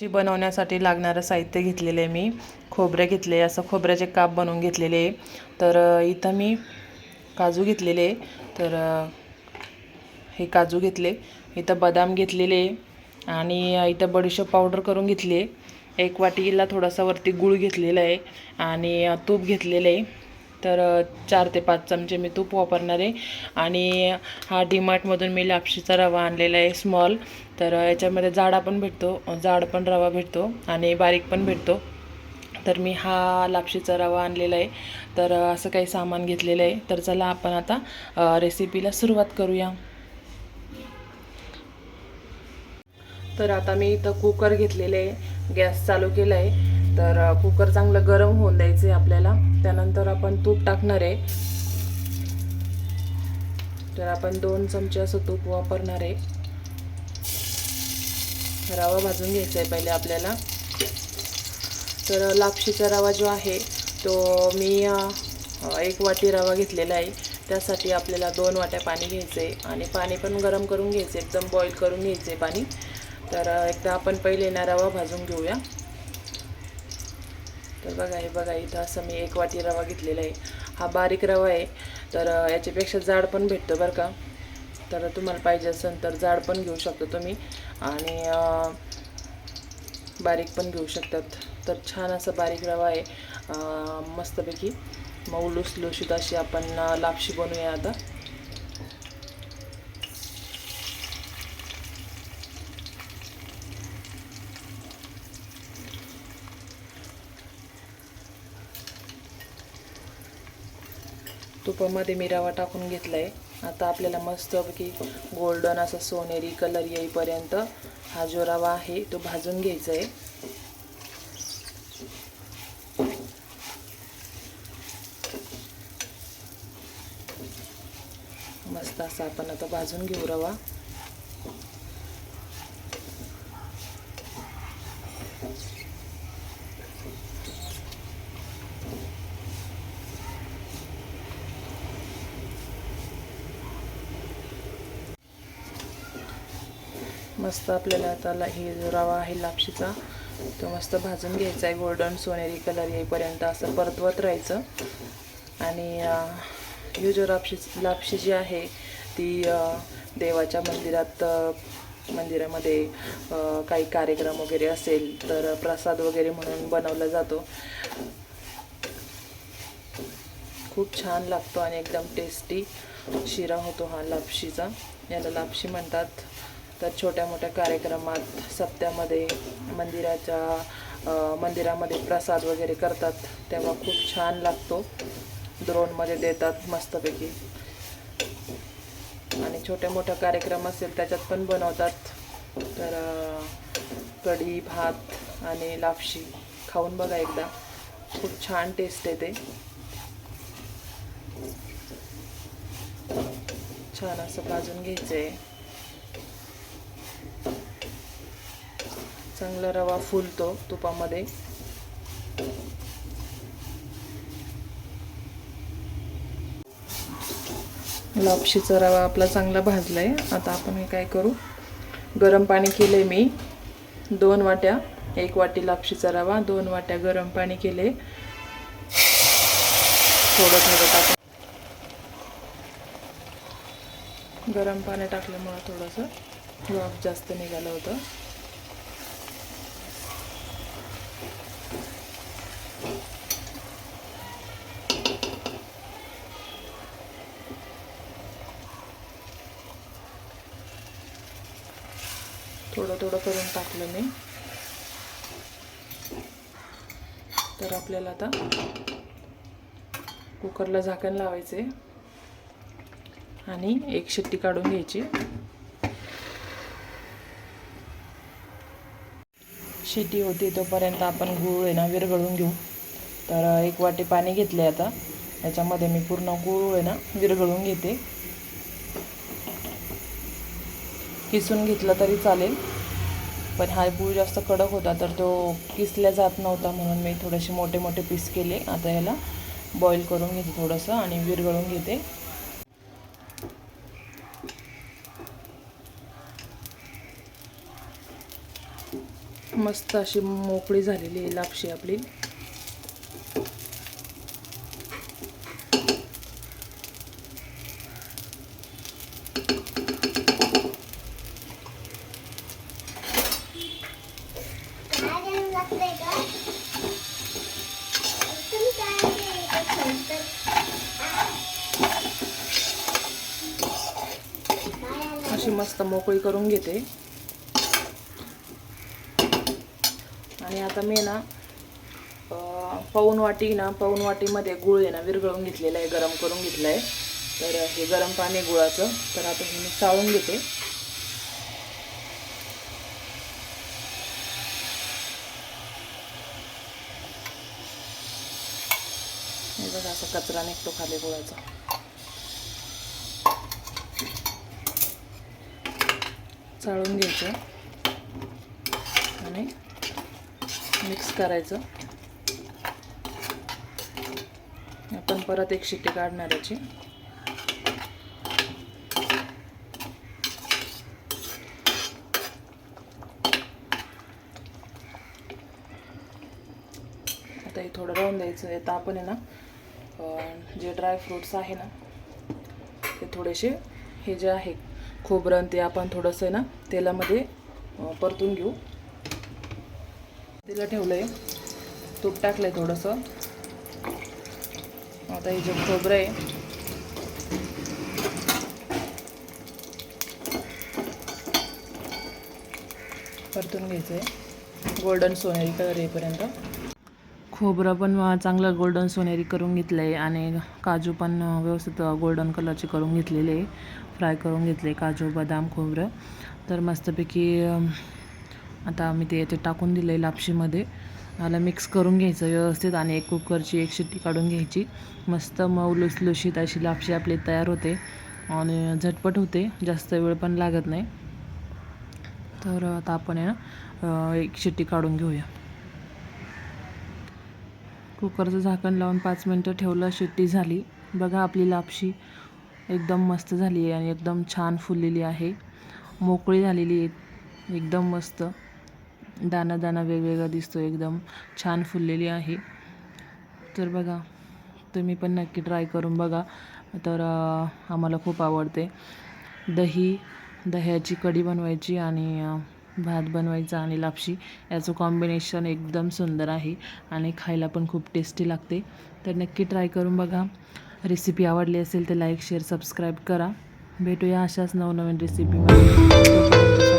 ची बनवण्यासाठी लागणारं साहित्य घेतलेलं आहे मी. खोबरे घेतले असं खोबऱ्याचे काप बनवून घेतलेले आहे. तर इथं मी काजू घेतलेले आहे. तर हे काजू घेतले इथं बदाम घेतलेले आणि इथं बडीशेप पावडर करून घेतली आहे. एक वाटीला थोडासा वरती गूळ घेतलेला आहे. आणि तूप घेतलेलं आहे. तर चार ते पाच चमचे मी तूप वापरणार आहे. आणि हा डीमार्टमधून मी लापशीचा रवा आणलेला आहे स्मॉल. तर याच्यामध्ये जाडा पण भेटतो जाड पण रवा भेटतो आणि बारीक पण भेटतो. तर मी हा लापशीचा रवा आणलेला आहे. तर असं काही सामान घेतलेलं आहे. तर चला आपण आता रेसिपीला सुरुवात करूया. तर आता मी इथं कुकर घेतलेलं आहे. गॅस चालू केला आहे. तर कुकर चांगलं गरम होऊन द्यायचं आहे आपल्याला. त्यानंतर आपण तूप टाकणार आहे. तर आपण दोन चमचे असं तूप वापरणार आहे. रवा भाजून घ्यायचा आहे पहिले आपल्याला. तर लापशीचा रवा जो आहे तो मी एक वाटी रवा घेतलेला आहे. त्यासाठी आपल्याला दोन वाट्या पाणी घ्यायचं आहे आणि पाणी पण गरम करून घ्यायचं आहे एकदम बॉईल करून घ्यायचं आहे पाणी. तर एकदा आपण पहिले ना रवा भाजून घेऊया. तर बघा हे बघा इथं असं मी एक वाटी रवा घेतलेला आहे. हा बारीक रवा आहे. तर याच्यापेक्षा जाड पण भेटतं बरं का. तर तुम्हाला पाहिजे असेल तर जाड पण घेऊ शकतो तुम्ही. आणि बारीक पण घेऊ शकतात. तर छान असं बारीक रवा आहे. मस्तपैकी मऊ लुसलुशीत अशी आपण लापशी बनवूया आता. तुपामध्ये मी रवा टाकून घेतला आहे आता आपल्याला मस्तपैकी गोल्डन असा सोनेरी कलर येईपर्यंत हा जो रवा आहे तो भाजून घ्यायचा आहे मस्त असा आपण आता भाजून घेऊ रवा. मस्त आपल्याला आता हे जो रवा आहे लापशीचा तो मस्त भाजून घ्यायचा आहे. गोल्डन सोनेरी कलर येईपर्यंत असं परतवत राहायचं. आणि ही जो लापशी लापशी जी आहे ती देवाच्या मंदिरात मंदिरामध्ये काही कार्यक्रम वगैरे असेल तर प्रसाद वगैरे म्हणून बनवला जातो. खूप छान लागतो आणि एकदम टेस्टी शिरा होतो हा लापशीचा. याला लापशी म्हणतात. तर छोट्या मोठ्या कार्यक्रमात सप्त्यामध्ये मंदिराच्या मंदिरामध्ये प्रसाद वगैरे करतात तेव्हा खूप छान लागतो. द्रोणमध्ये देतात मस्तपैकी. आणि छोट्या मोठ्या कार्यक्रम असेल त्याच्यात पण बनवतात. तर कढी भात आणि लापशी खाऊन बघा एकदा. खूप छान टेस्ट येते छान असं भाजून घ्यायचं आहे चांगला रवा फुलतो तुपामध्ये. लापशीचा रवा आपला चांगला भाजला आहे आता आपण हे काय करू? गरम पाणी केले मी. दोन वाट्या. एक वाटी लापशीचा रवा दोन वाट्या गरम पाणी केले थोडं थोडं टाकून. गरम पाणी टाकल्यामुळं थोडंसं वाफ जास्त निघालं होतं. थोडं करून टाकलं मी. तर आपल्याला आता कुकरला झाकण लावायचे आणि एक शिट्टी काढून घ्यायची. शिट्टी होती तोपर्यंत आपण गूळ आहे ना विरघळून घेऊ. तर एक वाटी पाणी घेतले आता. याच्यामध्ये मी पूर्ण गूळ आहे ना विरघळून घेते. किसून घेतलं तरी चालेल. पण हा गूळ जास्त कडक होता तर तो किसल्या जात नव्हता म्हणून मी थोडेसे मोठे मोठे पीस केले. आता ह्याला बॉईल करून घेते थोडंसं आणि विरघळून घेते. मस्त अशी मोकळी झालेली आहे लापशी आपली. अशी मस्त मोकळी करून घेते. आणि आता मी ना अं, वाटी ना पाऊण वाटीमध्ये गुळ आहे ना विरघळून घेतलेला आहे गरम करून घेतलं आहे तर हे गरम पाणी गुळाचं तर आता हे मी चाळून घेते हे बघा असा कचरा निघतो खाली गुळाचा चाळून घ्यायचं आणि मिक्स करायचं. आपण परत एक शिट्टी काढणार याची. आता हे थोडं राहून द्यायचं. आहे आता आपण आहे ना जे ड्रायफ्रूट्स आहे ना ते थोडेसे हे जे आहे खोबरं ते आपण थोडंसं आहे ना तेलामध्ये परतून घेऊ. तिला ठेवलं आहे तूप टाकलं आहे थोडंसं. आता हे जे खोबरं आहे परतून घ्यायचं आहे गोल्डन सोनेरी कलर येईपर्यंत. खोबरं पण चांगलं गोल्डन सोनेरी करून घेतलं आहे आणि काजू पण व्यवस्थित गोल्डन कलरचे करून घेतलेले आहे. फ्राय करून घेतले काजू बदाम खोबरं. तर मस्तपैकी आता मी ते याच्यात टाकून दिलं आहे लापशीमध्ये. मला मिक्स करून घ्यायचं व्यवस्थित आणि एक कुकरची एक शिट्टी काढून घ्यायची. मस्त मऊ लुसलुशीत अशी लापशी आपली तयार होते आणि झटपट होते जास्त वेळ पण लागत नाही. तर आता आपण एक शिट्टी काढून घेऊया. कुकरचं झाकण लावून पाच मिनटं ठेवलं शिट्टी झाली. बघा आपली लापशी एकदम मस्त झाली आहे आणि एकदम छान फुललेली आहे. मोकळी झालेली आहे. एकदम मस्त. दाना दाना वेगवेगळा दिसतो एकदम. छान फुललेली आहे. तर बघा तुम्ही पण नक्की ट्राय करून बघा. तर आम्हाला खूप आवडते. दही दह्याची कढी बनवायची आणि भात बनवायचा आणि लापशी याचं कॉम्बिनेशन एकदम सुंदर आहे आणि खायला पण खूप टेस्टी लागते. तर नक्की ट्राय करून बघा. रेसिपी आवडली असेल तर लाईक शेअर सबस्क्राईब करा. भेटूया अशाच नवनवीन रेसिपीमध्ये